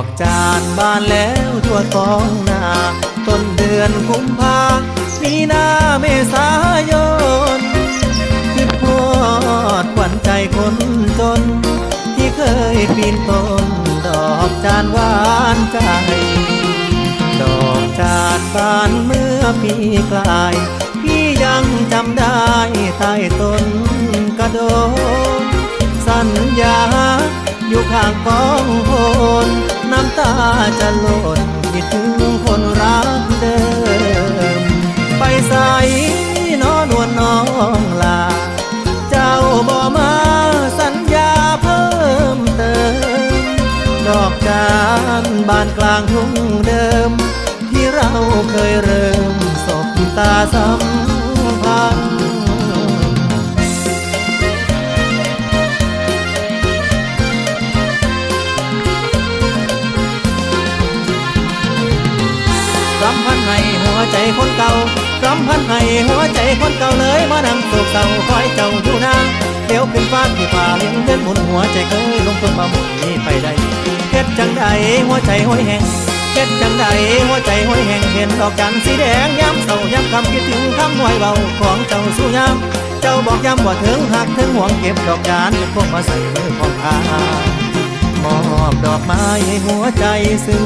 อกจานบานแล้วทั่วท้องนาต้นเดือนกุมภามีนาเมษายนคือพอดขวัญใจคนจน ที่เคยปีนต้นดอกจานหวานใจ ดอกจานบานเมื่อปีกลาย พี่ยังจำได้ใต้ต้นกระโดนสัญญาอยู่ข้างกองโคน น้ำตาจะหล่นคิดถึงคนรักเดิม ไปใส่นอนวลน้องลา เจ้าบ่มาสัญญาเพิ่มเติม ดอกจานบานกลางทุ่งเดิม ที่เราเคยเริ่มสบตาสัม ใจคนเก่ารำพันให้หัวใจคนเก่าเลยมานั่งโศกเศร้าคอยเจ้าอยู่นาเดี๋ยวขึ้นฟ้าที่ฟ้าเลี้ยงเดินหมุนหัวใจเคยลงทุนมาหมุนนี้ไปได้เฮ็ดจังใดหัวใจห้อยแหงเฮ็ดจังใดหัวใจห้อยแหงเห็นดอกจันทร์สีแดงย้ำเศร้าย้ำคำคิดถึงคำห้อยเบาของเจ้าสู่ยามเจ้าบอกย้ำว่าถึงหักถึงห่วงเก็บดอกจานเป็นพวกมาใส่มือของอามอบดอกไม้ให้หัวใจซึ่ง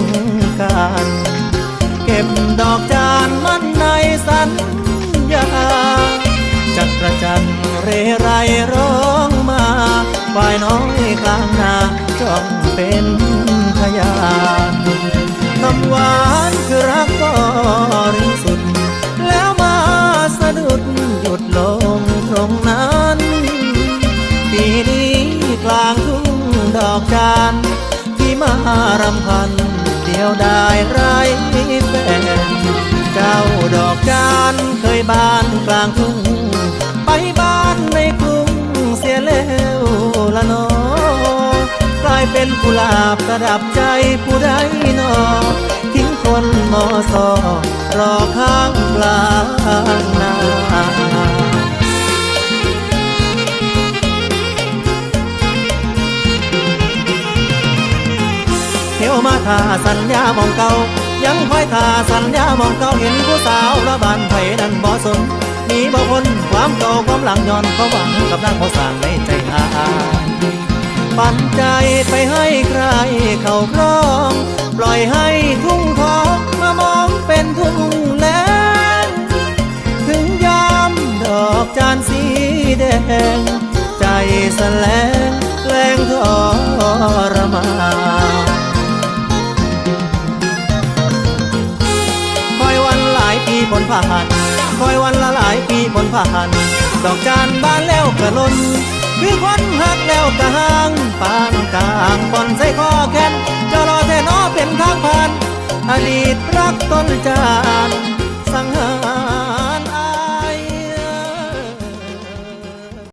กัน เก็บดอก เรไรร้องมาฝ่ายน้อยกลางนาจ้องเป็นพยานคำหวานคือรักก็ริสุด แล้วมาสะดุดหยุดลงตรงนั้น ปีนี้กลางทุ่งดอกจานที่มารำพันเดียวได้ไรแฟนเจ้าดอกจานเคยบานกลางทุ่ง เป็นกุหลาบประดับใจผู้ใดนอทิ้งคนมอสอรอข้างกลางนาเที่ยวมาทาสัญญามองเก่ายังคอยทาสัญญามองเก่าเห็นผู้สาวระบานไผ่ดันบ่สนหนีบ่พ้นความเก่าความหลังย้อนควาหวังกับนางบ่สร้างในใจอาย ปันใจไปให้ใครเข้าครอง ปล่อยให้ทุ่งทองมามองเป็นทุ่งแล้งถึงยามดอกจานสีแดง ใจแสลงแกล้งทรมานคอยวันหลายปีผลผ่านคอยวันละหลายปีผลผ่าน ดอกจานบานแล้วกระลน คือคนหักแล้วกะหางปางกลางบอนใส่คอแขนจะรอแต่นอเป็นทางผ่าน อดีตรักต้นจานสังหา